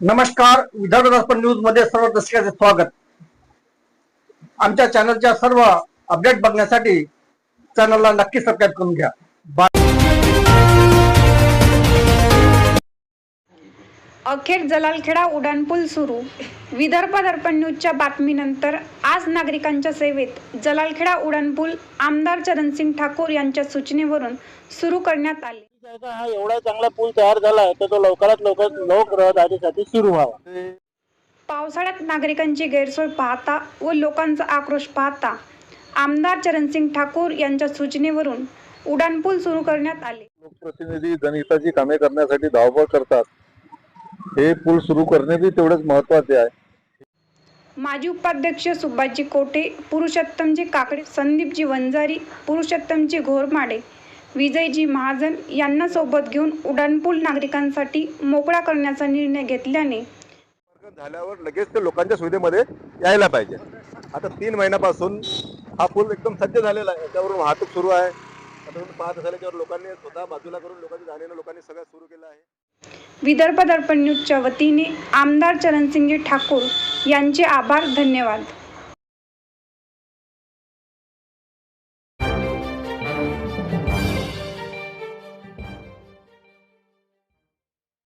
नमस्कार विदर्भ दर्पण न्यूजमध्ये सर्व दर्शकांचे स्वागत. आमच्या चॅनलच्या सर्व अपडेट बघण्यासाठी चॅनलला नक्की सबस्क्राईब करून घ्या. अखेर जलालखेडा उड्डाणपूल सुरू. विदर्भ दर्पण न्यूजच्या बातमीनंतर आज नागरिकांच्या सेवेत जलालखेडा उड्डाणपूल आमदार चरणसिंग ठाकूर यांच्या सूचनेवरून सुरू करण्यात आले. हा एवढा चांगला पूल तयार झाला तर तो लवकरात लवकर लोक रहदारीसाठी सुरू व्हावा. पावसाळ्यात नागरिकांची गैरसोय पाहता व लोकांचा आक्रोश पाहता आमदार चरणसिंग ठाकूर यांच्या सूचनेवरून उड्डाणपूल सुरू करण्यात आले. लोकप्रतिनिधी जनहिताची कामे करण्यासाठी धावपळ करतात. हे पूल सुरू करणे बी तेवढेच महत्त्वाचे आहे. माजी उपाध्यक्ष सुभाषजी कोटे पुरुषोत्तमजी काकडे संदीपजी वंजारी पुरुषोत्तमजी घोरमाडे विजयजी महाजन यांना सोबत घेऊन उड्डाणपूल नागरिकांसाठी मोकळा करण्याचा निर्णय घेतल्याने झाल्यावर लगेच ते लोकांच्या सुविधेमध्ये यायला पाहिजे. आता तीन महिन्यापासून हा पूल एकदम सज्ज झालेला आहे. याच्यावरून वाहतूक सुरू आहे. आता तुम्ही पाहत असाल याच्यावर लोकांनी स्वतः बाजूला करून लोकांची जाण्यानं लोकांनी सगळं सुरू केलं आहे. विदर्भ दर्पण न्यूजच्या वतीने आमदार चरणसिंगजी ठाकूर यांचे आभार धन्यवाद.